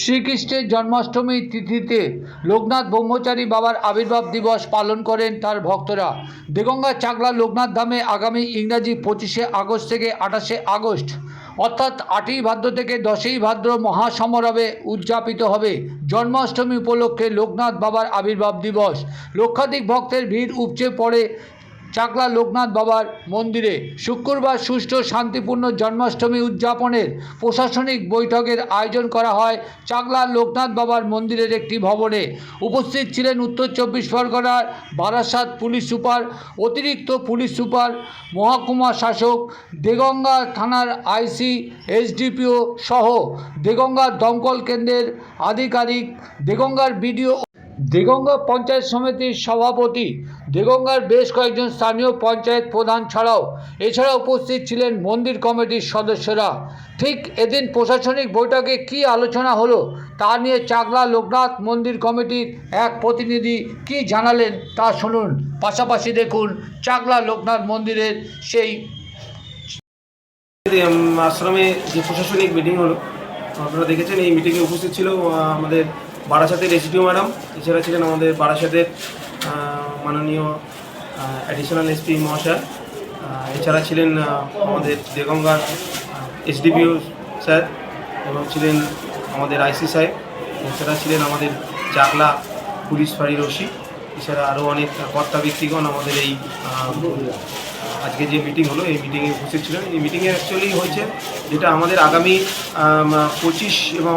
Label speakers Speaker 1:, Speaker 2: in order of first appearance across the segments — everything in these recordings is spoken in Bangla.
Speaker 1: শ্রীকৃষ্ণের জন্মাষ্টমী তিথিতে লোকনাথ ব্রহ্মচারী বাবার আবির্ভাব দিবস পালন করেন তার ভক্তরা। দেগঙ্গা চাকলা লোকনাথ ধামে আগামী ইংরাজি পঁচিশে আগস্ট থেকে আঠাশে আগস্ট, অর্থাৎ আটই ভাদ্র থেকে দশই ভাদ্র মহাসমারোহে উদযাপিত হবে জন্মাষ্টমী উপলক্ষে লোকনাথ বাবার আবির্ভাব দিবস। লক্ষাধিক ভক্তের ভিড় উপচে পড়ে চাকলা লোকনাথ বাবার মন্দিরে শুক্রবার সুষ্ঠু শান্তিপূর্ণ জন্মাষ্টমী উদযাপনের প্রশাসনিক বৈঠকের আয়োজন করা হয় চাকলা লোকনাথ বাবার মন্দিরের একটি ভবনে। উপস্থিত ছিলেন উত্তর চব্বিশ পরগনার বারাসাত পুলিশ সুপার, অতিরিক্ত পুলিশ সুপার, মহকুমা শাসক, দেগঙ্গা থানার আইসি, এসডিপিও সহ দেগঙ্গার দমকল কেন্দ্রের আধিকারিক, দেগঙ্গার বিডিও দেগঙ্গা পঞ্চায়েত সমিতির সভাপতি। দেগঙ্গার বেশ কয়েকজন স্থানীয় পঞ্চায়েত প্রধান ছাড়াও এছাড়া উপস্থিত ছিলেন মন্দির কমিটির সদস্যরা। ঠিক এদিন প্রশাসনিক বৈঠকে কী আলোচনা হলো তা নিয়ে চাকলা লোকনাথ মন্দির কমিটির এক প্রতিনিধি কী জানালেন তা শুনুন। পাশাপাশি দেখুন চাকলা লোকনাথ মন্দিরের সেই
Speaker 2: আশ্রমে যে প্রশাসনিক মিটিং হলো, আপনারা দেখেছেন এই মিটিংয়ে উপস্থিত ছিল আমাদের বারাসাতের এসডিও ম্যাডাম, এছাড়া ছিলেন আমাদের বারাসাতের মাননীয় অ্যাডিশনাল এসপি মহাশয়। এছাড়া ছিলেন আমাদের দেগঙ্গার এসডিপিও স্যার এবং ছিলেন আমাদের আইসি সাহেব। এছাড়া ছিলেন আমাদের চাকলা পুলিশ ফাঁড়ির ওসি। এছাড়া আরও অনেক কর্তা ব্যক্তিগণ আমাদের এই আজকে যে মিটিং হলো এই মিটিংয়ে উপস্থিত ছিলেন। এই মিটিংয়ে অ্যাকচুয়ালি হয়েছে যেটা আমাদের আগামী পঁচিশ এবং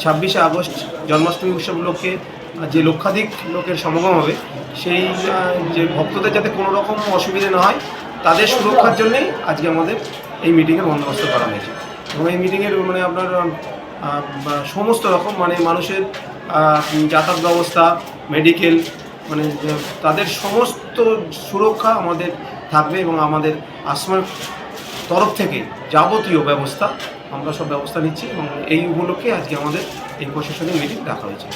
Speaker 2: ছাব্বিশে আগস্ট জন্মাষ্টমী উৎসব আহ, যে লক্ষাধিক লোকের সমাগম হবে সেই যে ভক্তদের যাতে কোনো রকম অসুবিধা না হয় তাদের সুরক্ষার জন্যেই আজকে আমাদের এই মিটিংয়ের বন্দোবস্ত করা হয়েছে। এবং এই মিটিংয়ের মানে আপনার সমস্ত রকম মানে মানুষের যাতায়াত ব্যবস্থা মেডিকেল মানে তাদের সমস্ত সুরক্ষা আমাদের থাকবে এবং আমাদের আসমার তরফ থেকে যাবতীয় ব্যবস্থা, আমরা সব ব্যবস্থা নিচ্ছি এবং এই উপলক্ষে আজকে আমাদের এই প্রশাসনিক মিটিং রাখা হয়েছে।